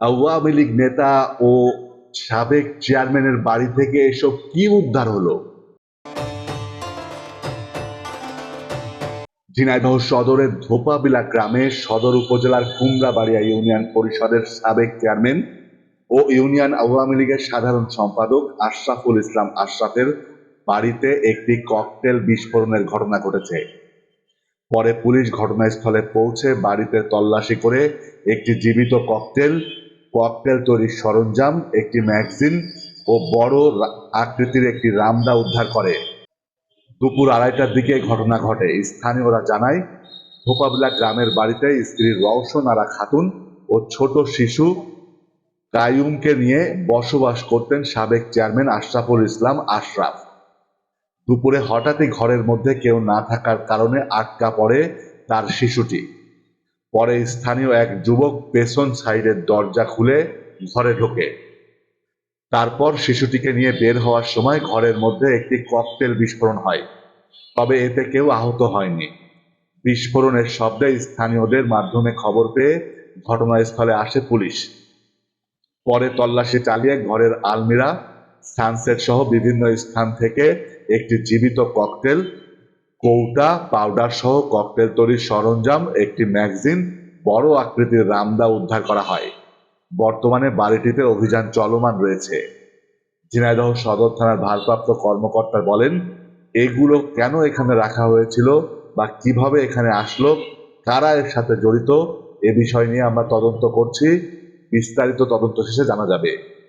আওয়ামী লীগ নেতা ও সাবেক চেয়ারম্যানের বাড়ি থেকে এসব কি উদ্ধার হলো? ঝিনাইদহ সদরের ধোপাবিলা গ্রামে সদর উপজেলার কুমড়াবাড়িয়া ইউনিয়ন পরিষদের সাবেক চেয়ারম্যান ও ইউনিয়ন আওয়ামী লীগের সাধারণ সম্পাদক আশরাফুল ইসলাম আশরাফের বাড়িতে একটি ককটেল বিস্ফোরণের ঘটনা ঘটেছে। পরে পুলিশ ঘটনাস্থলে পৌঁছে বাড়িতে তল্লাশি করে একটি জীবিত ককটেল ককটেল তৈরির সরঞ্জাম, একটি ম্যাগজিন ও বড় আকৃতির একটি রামদা উদ্ধার করে। দুপুর আড়াইটার দিকে ঘটনা ঘটে। স্থানীয়রা জানায়, ধোপাবিলা গ্রামের বাড়িতে স্ত্রী রওশন আরা খাতুন ও ছোট শিশু কায়ুমকে নিয়ে বসবাস করতেন সাবেক চেয়ারম্যান আশরাফুল ইসলাম আশরাফ। দুপুরে হঠাৎই ঘরের মধ্যে কেউ না থাকার কারণে আটকা পড়ে তার শিশুটি। পরে স্থানীয় এক যুবক পেছন সাইডের দরজা খুলে ঘরে ঢোকে। তারপর শিশুটিকে নিয়ে বের হওয়ার সময় ঘরের মধ্যে একটি ককটেল বিস্ফোরণ হয়। তবে এতে কেউ আহত হয়নি। বিস্ফোরণের শব্দে স্থানীয়দের মাধ্যমে খবর পেয়ে ঘটনাস্থলে আসে পুলিশ। পরে তল্লাশি চালিয়ে ঘরের আলমিরা সানসেট সহ বিভিন্ন স্থান থেকে একটি জীবিত ককটেল কৌটা পাউডার সহ ককটেল তৈরির সরঞ্জাম, একটি ম্যাগজিন বড় আকৃতির রামদা উদ্ধার করা হয়। বর্তমানে বাড়িটিতে অভিযান চলমান রয়েছে। ঝিনাইদহ সদর থানার ভারপ্রাপ্ত কর্মকর্তা বলেন, এগুলো কেন এখানে রাখা হয়েছিল বা কীভাবে এখানে আসলো, কারা এর সাথে জড়িত, এ বিষয় নিয়ে আমরা তদন্ত করছি। বিস্তারিত তদন্ত শেষে জানা যাবে।